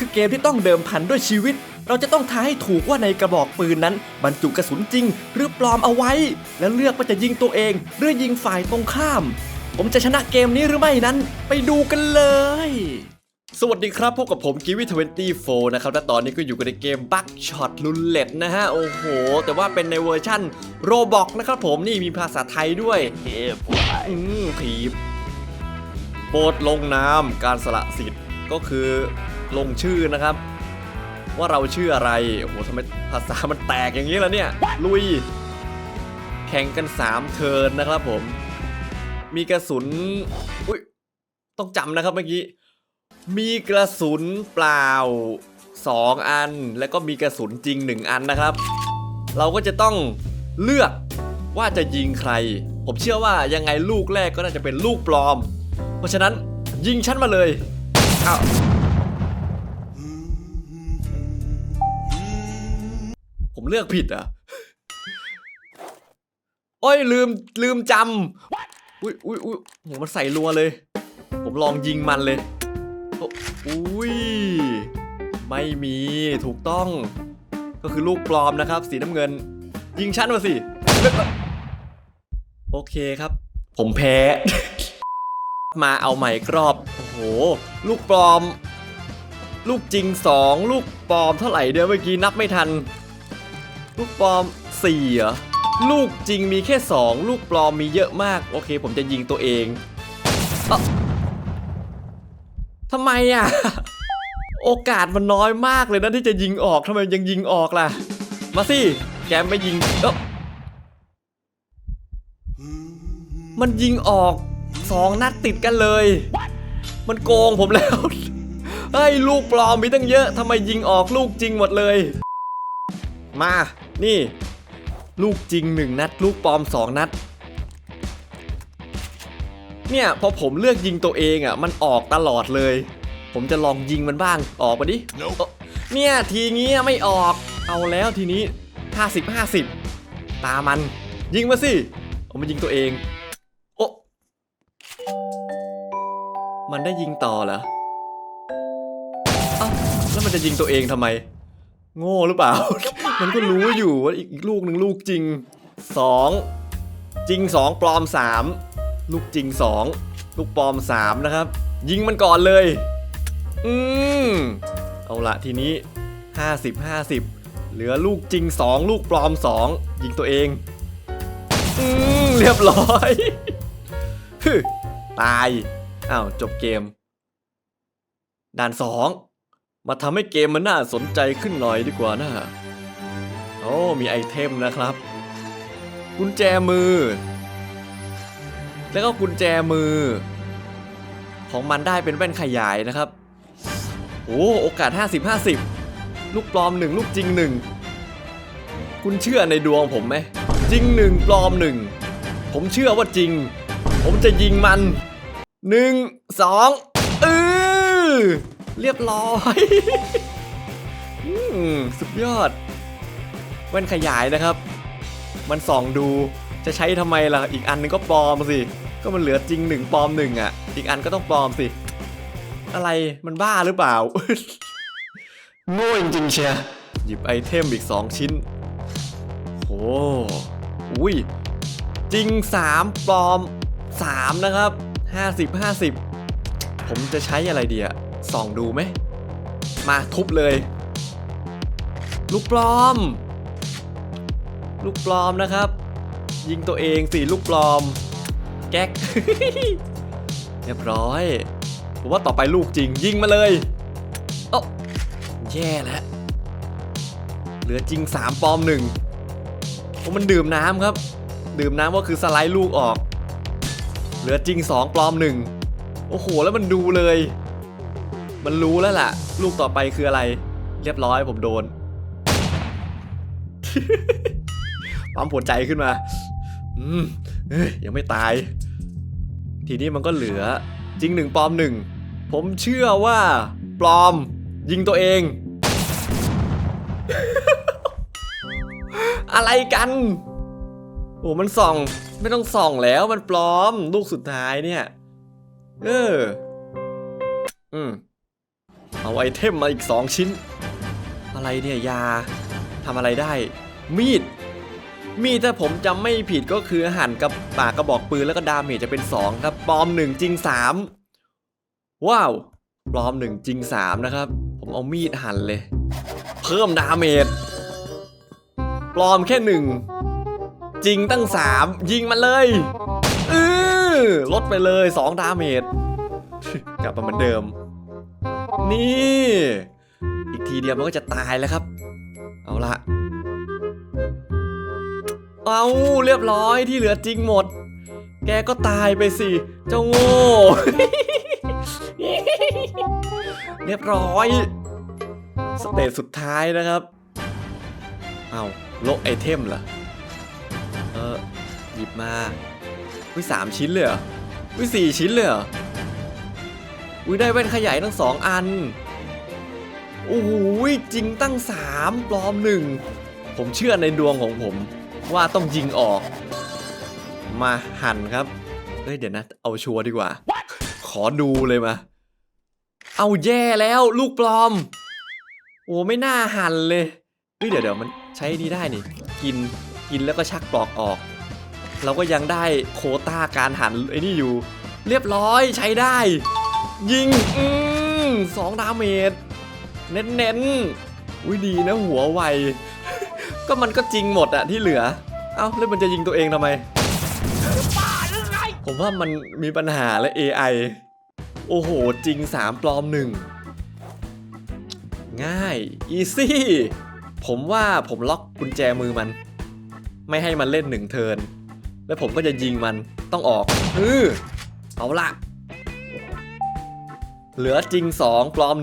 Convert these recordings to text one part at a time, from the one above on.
คือเกมที่ต้องเดิมพันด้วยชีวิต เราจะต้องทายให้ถูกว่าในกระบอกปืนนั้น บรรจุกระสุนจริง หรือปลอมเอาไว้ และเลือกว่าจะยิงตัวเอง หรือยิงฝ่ายตรงข้าม ผมจะชนะเกมนี้หรือไม่นั้น ไปดูกันเลย สวัสดีครับพบกับผมกิวิทเวนตี้โฟนะครับและตอนนี้ก็อยู่กันในเกมบัคช็อตลุนเล็ตนะฮะ โอ้โห แต่ว่าเป็นในเวอร์ชั่นโรบอกนะครับผมนี่มีภาษาไทยด้วยอืมผีโปรดลงนามการสละสิทธิ์ก็คือ ลงชื่อนะครับ ว่าเราชื่ออะไร โอ้โหทำไมภาษามันแตกอย่างนี้ล่ะเนี่ย ลุย แข่งกัน 3 เทิร์นนะครับผม มีกระสุน อุ้ย ต้องจำนะครับเมื่อกี้ มีกระสุนเปล่า 2 อัน แล้วก็มีกระสุนจริง 1 อันนะครับ เราก็จะต้องเลือกว่าจะยิงใคร ผมเชื่อว่ายังไงลูกแรกก็น่าจะเป็นลูกปลอม เพราะฉะนั้นยิงฉันมาเลยอ้าว เลือกผิดอะโอ้ยลืมลืมจำอุ้ยอุ้ยอุ้ยโหมันใส่รัวเลย ผมลองยิงมันเลยโอ้อุ้ยไม่มีถูกต้อง ก็คือลูกปลอมนะครับ สีน้ำเงิน ยิงชั้นมาสิ โอเคครับ ผมแพ้ มาเอาใหม่กรอบ โอ้โห ลูกปลอม ลูกจริงสองลูกปลอมเท่าไหร่เดี๋ยวเมื่อกี้นับไม่ทัน ลูกปลอมสี่เหรอลูกจริงมีแค่สองลูกปลอมมีเยอะมาก โอเค ผมจะยิงตัวเองเอทำไมอะ โอกาสมันน้อยมากเลยนะที่จะยิงออกทำไมยังยิงออกล่ะ มาสิ แกไม่ยิงเอ้ามันยิงออกสองนัดติดกันเลย มันโกงผมแล้วเฮ้ยลูกปลอมมีตั้งเยอะทำไมยิงออกลูกจริงหมดเลย มา นี่ ลูกจริงหนึ่งนัด ลูกปลอมสองนัด เนี่ยพอผมเลือกยิงตัวเองอะ มันออกตลอดเลย ผมจะลองยิงมันบ้างออกมาดิเอ้าเนี่ยทีงี้ไม่ออกเอาแล้วทีนี้ 50 50 ตามัน ยิงมาสิเอามายิงตัวเองโอ้มันได้ยิงต่อเหรอเอ้าแล้วมันจะยิงตัวเองทำไม โง่หรือเปล่า มันก็รู้อยู่ว่าอีกลูกหนึ่งลูกจริงสองจริงสองปลอมสามลูกจริงสองลูกปลอมสามนะครับ ยิงมันก่อนเลย อืมเอาละทีนี้ 50 50 เหลือลูกจริง 2 ลูกปลอม 2 ยิงตัวเอง อืมเรียบร้อยฮึตายอ้าวจบเกม ด่าน 2 มาทำให้เกมมันน่าสนใจขึ้นหน่อยดีกว่านะ อ้ มีไอเทมนะครับ กุญแจมือ แล้วก็กุญแจมือ ของมันได้เป็นแว่นขยายนะครับ โอ้โอกาส 50 50 ลูกปลอม1ลูกจริง1คุณเชื่อในดวงผมไหม จริง1ปลอม1ผมเชื่อว่าจริง ผมจะยิงมัน1 2เออเรียบร้อย สุดยอด ว่นขยายนะครับ มันส่องดูจะใช้ทำไมล่ะ อีกอันนึงก็ปลอมสิ ก็มันเหลือจริงหนึ่งปลอมหนึ่งอะ อีกอันก็ต้องปลอมสิ อะไรมันบ้าหรือเปล่าโง่จริงเชียหยิบไอเทมอีก 2 ชิ้นโอ้อุ้ยจริง 3 ปลอม 3 นะครับ 50 50 ผมจะใช้อะไรดีอะส่องดูไหม มาทุบเลย ลูกปลอม ลูกปลอมนะครับ ยิงตัวเองสิลูกปลอม แก๊กเรียบร้อยผมว่าต่อไปลูกจริงยิงมาเลยโอ้แย่แล้วเหลือจริง3ปลอมหนึ่งเพราะมันดื่มน้ำครับ ดื่มน้ำก็คือสไลด์ลูกออก เหลือจริง2ปลอมหนึ่งโอ้โหแล้วมันดูเลย มันรู้แล้วล่ะ ลูกต่อไปคืออะไร เรียบร้อยผมโดน ปั๊มหัวใจขึ้นมา อืมเอ้ยยังไม่ตาย ทีนี้มันก็เหลือจริงหนึ่งปลอมหนึ่งผมเชื่อว่าปลอม ยิงตัวเอง อะไรกันโอ้มันส่อง ไม่ต้องส่องแล้วมันปลอม ลูกสุดท้ายเนี่ย เออ อืมเอาไอเทมมาอีก2ชิ้น อะไรเนี่ยยาทำอะไรได้ มีด มีดถ้าผมจำไม่ผิดก็คือหั่นกับปากกระบอกปืนแล้วก็ดาเมจจะเป็น 2 ครับ ปลอม 1 จริง 3 ว้าว ปลอม 1 จริง 3 นะครับ ผมเอามีดหั่นเลย เพิ่มดาเมจปลอมแค่หนึ่งจริงตั้ง 3 ยิงมันเลยเออลดไปเลย 2 ดาเมจกลับมาเหมือนเดิม นี่ อีกทีเดียวมันก็จะตายแล้วครับ เอาละ เอาเรียบร้อยที่เหลือจริงหมด แกก็ตายไปสิ เจ้าโง่ เรียบร้อย สเตจสุดท้ายนะครับ เอาโลกไอเทมเหรอ เออหยิบมาวิสามชิ้นเลยเหรอวิสี่ชิ้นเลยเหรออุ้ยได้แว่นขยายทั้งสองอัน โอ้โหจริงตั้งสามปลอมหนึ่ง ผมเชื่อในดวงของผม ว่าต้องยิงออก มาหั่นครับเฮ้ยเดี๋ยวนะ เอาชัวร์ดีกว่า ขอดูเลยมา เอาแย่แล้วลูกปลอม โอ้ไม่น่าหั่นเลยเฮ้ยเดี๋ยวเดี๋ยวมันใช้นี่ได้นี่ กินกินแล้วก็ชักปลอกออก เราก็ยังได้โคต้าการหันไอ้นี่อยู่ เรียบร้อยใช้ได้ ยิงอืมสองดาเมจเน้นเน้นๆอุ้ยดีนะหัวไว ก็มันก็จริงหมดอะที่เหลือ เอ้าแล้วมันจะยิงตัวเองทำไม ผมว่ามันมีปัญหาและ AI โอ้โห จริง 3 ปลอม 1 ง่าย อีซี่ ผมว่าผมล็อกกุญแจมือมัน ไม่ให้มันเล่นหนึ่งเทิน แล้วผมก็จะยิงมันต้องออกเออเอาละเหลือจริง 2 ปลอม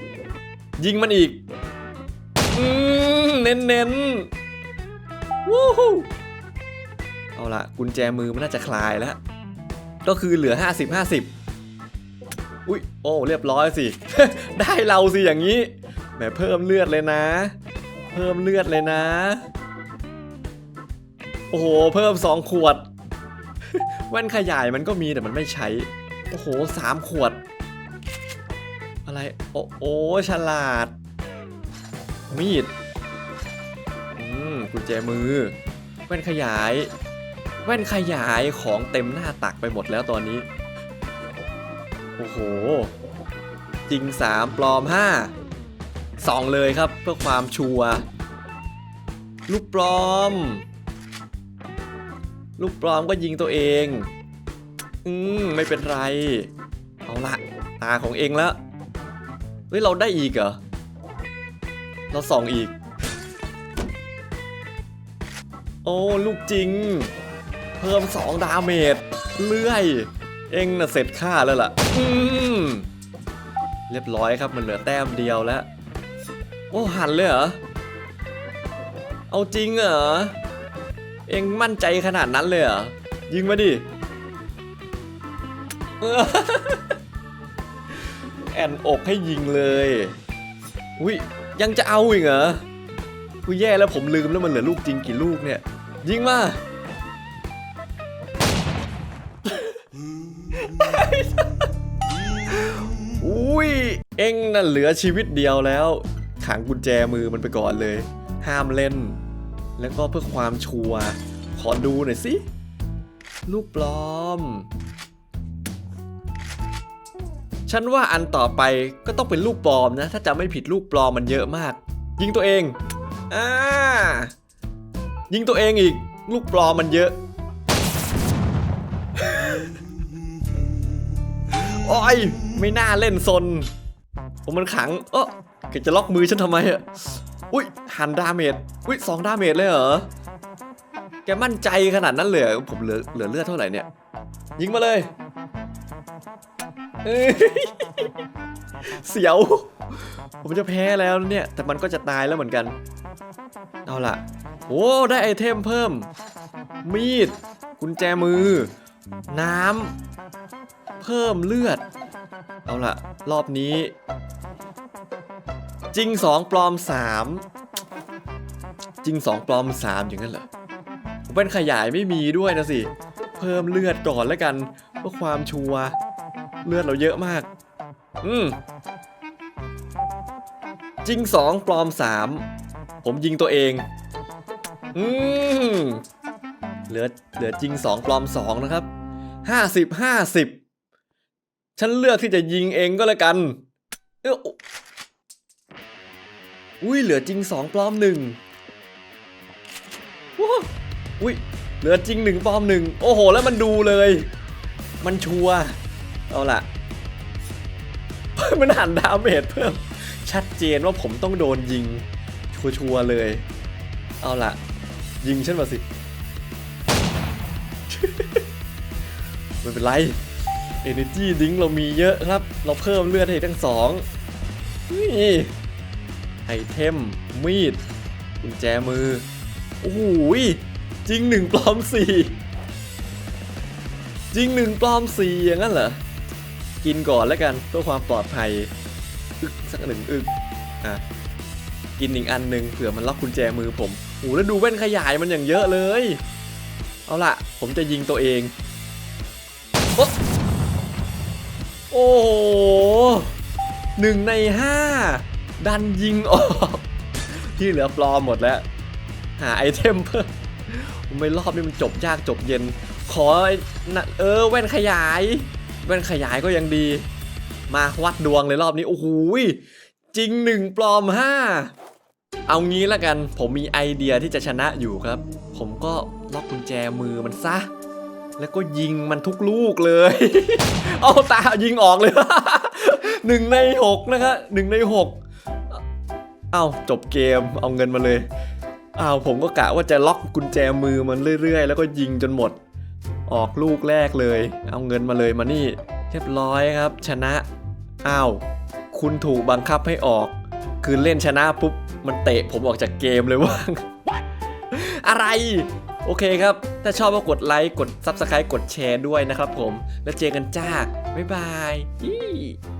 1 ยิงมันอีก เน้นเน้นวู้ฮู้เอาละกุญแจมือมันน่าจะคลายแล้ว ก็คือเหลือ 50 50 อุ้ยโอ้เรียบร้อยสิ ได้เราสิอย่างนี้แหมเพิ่มเลือดเลยนะ เพิ่มเลือดเลยนะ โอ้โห เพิ่ม 2 ขวด แว่นขยายมันก็มีแต่มันไม่ใช้ โอ้โหสามขวด อะไร โอ้โอ้ฉลาด มีด กุญแจมือ แว่นขยาย แว่นขยายของเต็มหน้าตักไปหมดแล้วตอนนี้ โอ้โห จริง 3 ปลอม 5 2 เลยครับเพื่อความชัวร์ลูกปลอม ลูกปลอมก็ยิงตัวเอง อืม ไม่เป็นไร เอาละตาของเองแล้ว เฮ้ย เราได้อีกเหรอ เราส่องอีก โอ้ลูกจริง เพิ่ม 2 ดาเมจเลื่อย เองน่ะเสร็จค่าแล้วล่ะ อืมเรียบร้อยครับมันเหลือแต้มเดียวแล้ว โอ้หันเลยเหรอ เอาจริงเหรอ เองมั่นใจขนาดนั้นเลยเหรอ ยิงมาดิแอนอกให้ยิงเลยอุ้ยยังจะเอาอีกเหรอกูแย่แล้วผมลืมแล้วมันเหลือลูกจริงกี่ลูกเนี่ย ยิงมาอุ้ย เอ็งน่ะเหลือชีวิตเดียวแล้ว ขังกุญแจมือมันไปก่อนเลย ห้ามเล่น แล้วก็เพื่อความชัวร์ขอดูหน่อยสิ ลูกปลอม ฉันว่าอันต่อไปก็ต้องเป็นลูกปลอมนะ ถ้าจะไม่ผิดลูกปลอมมันเยอะมาก ยิงตัวเอง อ่า ยิงตัวเองอีก ลูกปลอมมันเยอะโอ้ยไม่น่าเล่นซนผมมันขัง เออแกจะล็อกมือฉันทำไมอะอุ้ยหันดาเมจอุ้ยสองดาเมจเลยเหรอแกมั่นใจขนาดนั้นเลยผมเหลือเหลือเลือดเท่าไหร่เนี่ย ยิงมาเลยเอ้ยเสียว ผมจะแพ้แล้วเนี่ย แต่มันก็จะตายแล้วเหมือนกัน เอาล่ะ โอ้ได้ไอเทมเพิ่ม มีด กุญแจมือ น้ำ เพิ่มเลือด เอาละรอบนี้ จริง2ปลอม3จริง2ปลอม3อย่างนั้นเหรอเป็นขยายไม่มีด้วยนะสิ เพิ่มเลือดก่อนแล้วกันเพื่อความชัวเลือดเราเยอะมาก อืมจริงสองปลอมสามผมยิงตัวเอง อืมเหลือเหลือจริงสองปลอมสองนะครับห้าสิบห้าสิบฉันเลือกที่จะยิงเองก็แล้วกัน เอ้ออุ้ยเหลือจริงสองปลอมหนึ่งว้าอุ้ยเหลือจริงหนึ่งปลอมหนึ่งโอ้โห แล้วมันดูเลย มันชัวเอาล่ะ มันหันดาเมจเพิ่ม ชัดเจนว่าผมต้องโดนยิง ชัวๆเลย เอาล่ะ ยิงฉันมาสิไม่เป็นไร Energy ดิ้งเรามีเยอะครับ เราเพิ่มเลือดให้ทั้งสองนี่ไอเทม มีดกุญแจมือ โอ้โหจริงหนึ่งปลอมสี่จริงหนึ่งปลอมสี่อย่างนั้นเหรอ กินก่อนแล้วกันเพื่อความปลอดภัยอึกสักหนึ่งอึกอะกินอีกอันหนึ่งเผื่อมันล็อกกุญแจมือผม โอ้แล้วดูแว่นขยายมันอย่างเยอะเลย เอาล่ะ ผมจะยิงตัวเอง โอ้โหหนึ่งในห้าดันยิงออก ที่เหลือปลอมหมดแล้ว หาไอเทมเพิ่มไม่รอบนี้มันจบยากจบเย็น ขอเออแว่นขยาย แว่นขยายก็ยังดี มาวัดดวงเลยรอบนี้ โอ้โหยจริงหนึ่งปลอมห้า เอางี้ละกัน ผมมีไอเดียที่จะชนะอยู่ครับ ผมก็ล็อกกุญแจมือมันซะ แล้วก็ยิงมันทุกลูกเลย เอาตายิงออกเลยหนึ่งในหกนะครับหนึ่งในหกเอาจบเกมเอาเงินมาเลยอ้าวผมก็กะว่าจะล็อกกุญแจมือมันเรื่อย ๆ แล้วก็ยิงจนหมด ออกลูกแรกเลย เอาเงินมาเลยมานี่ เรียบร้อยครับ ชนะอ้าวคุณถูกบังคับให้ออก คือเล่นชนะปุ๊บ มันเตะผมออกจากเกมเลยว่างอะไร โอเคครับ ถ้าชอบก็กดไลค์ กด Subscribe กดแชร์ด้วยนะครับผม แล้วเจอกันจ้า บ๊ายบายอี้